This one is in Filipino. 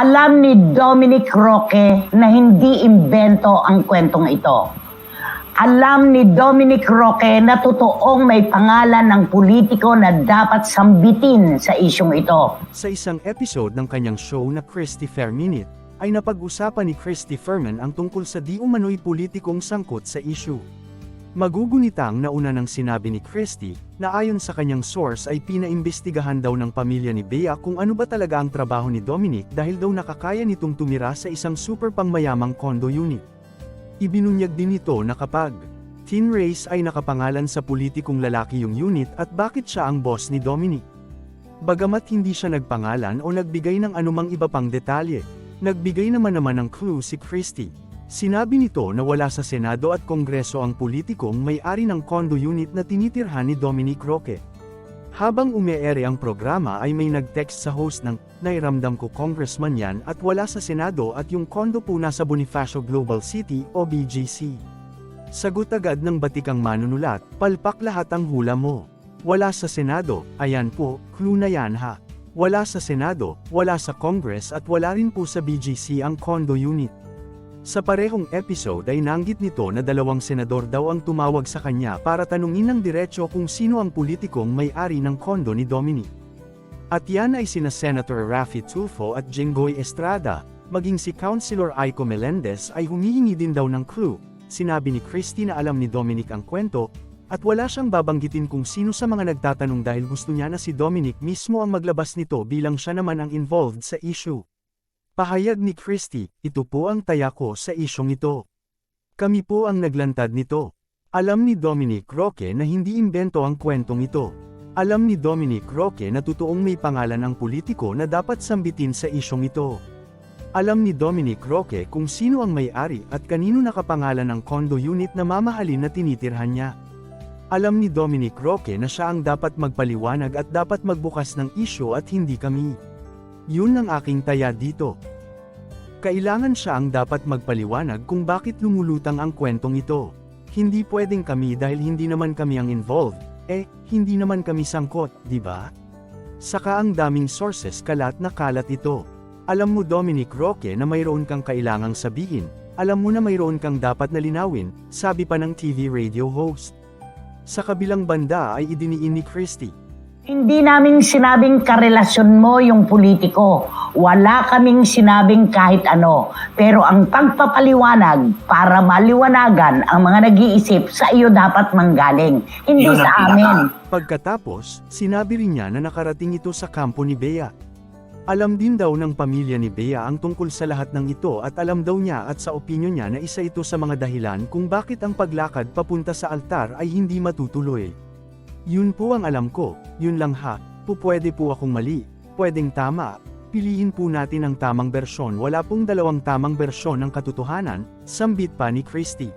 Alam ni Dominic Roque na hindi imbento ang kwentong ito. Alam ni Dominic Roque na totoong may pangalan ng politiko na dapat sambitin sa isyong ito. Sa isang episode ng kanyang show na Christy Fair Minute, ay napag-usapan ni Christy Ferman ang tungkol sa di umano'y politikong sangkot sa issue. Magugunita ang nauna ng sinabi ni Christy, na ayon sa kanyang source ay pinaimbestigahan daw ng pamilya ni Bea kung ano ba talaga ang trabaho ni Dominic dahil daw nakakaya nitong tumira sa isang super pangmayamang condo unit. Ibinunyag din ito na kapag teen race ay nakapangalan sa politikong lalaki yung unit at bakit siya ang boss ni Dominic. Bagamat hindi siya nagpangalan o nagbigay ng anumang iba pang detalye, nagbigay naman naman ng clue si Christie. Sinabi nito na wala sa Senado at Kongreso ang politikong may-ari ng condo unit na tinitirhan ni Dominic Roque. Habang umeere ang programa ay may nag-text sa host ng, Nairamdam ko congressman yan at wala sa Senado at yung condo po nasa Bonifacio Global City o BGC. Sagot agad ng batikang manunulat, palpak lahat ang hula mo. Wala sa Senado, ayan po, clue na yan ha. Wala sa Senado, wala sa Congress at wala rin po sa BGC ang condo unit. Sa parehong episode ay nanggit nito na dalawang senador daw ang tumawag sa kanya para tanungin ng diretsyo kung sino ang politikong may-ari ng kondo ni Dominic. At yan ay sina Senator Raffy Tulfo at Jinggoy Estrada, maging si Councilor Aiko Melendez ay humihingi din daw ng clue. Sinabi ni Christy na alam ni Dominic ang kwento, at wala siyang babanggitin kung sino sa mga nagtatanong dahil gusto niya na si Dominic mismo ang maglabas nito bilang siya naman ang involved sa issue. Pahayag ni Christie, ito po ang taya ko sa isyong ito. Kami po ang naglantad nito. Alam ni Dominic Roque na hindi imbento ang kwentong ito. Alam ni Dominic Roque na totoong may pangalan ang politiko na dapat sambitin sa isyong ito. Alam ni Dominic Roque kung sino ang may-ari at kanino nakapangalan ng condo unit na mamahalin na tinitirhan niya. Alam ni Dominic Roque na siya ang dapat magpaliwanag at dapat magbukas ng isyo at hindi kami. Yun ang aking taya dito. Kailangan siya ang dapat magpaliwanag kung bakit lumulutang ang kwentong ito. Hindi pwedeng kami dahil hindi naman kami ang involved, eh, hindi naman kami sangkot, di ba? Saka ang daming sources kalat na kalat ito. Alam mo Dominic Roque na mayroon kang kailangang sabihin, alam mo na mayroon kang dapat na linawin, sabi pa ng TV radio host. Sa kabilang banda ay idiniin ni Christie, Hindi namin sinabing karelasyon mo yung politiko. Wala kaming sinabing kahit ano. Pero ang pagpapaliwanag para maliwanagan ang mga nag-iisip sa iyo dapat manggaling. Hindi Yun sa pinaka- amin. Pagkatapos, sinabi rin niya na nakarating ito sa kampo ni Bea. Alam din daw ng pamilya ni Bea ang tungkol sa lahat ng ito at alam daw niya at sa opinyon niya na isa ito sa mga dahilan kung bakit ang paglakad papunta sa altar ay hindi matutuloy. Yun po ang alam ko, yun lang ha, pupwede po akong mali, pwedeng tama, piliin po natin ang tamang bersyon wala pong dalawang tamang bersyon ng katotohanan, sambit pa ni Christie.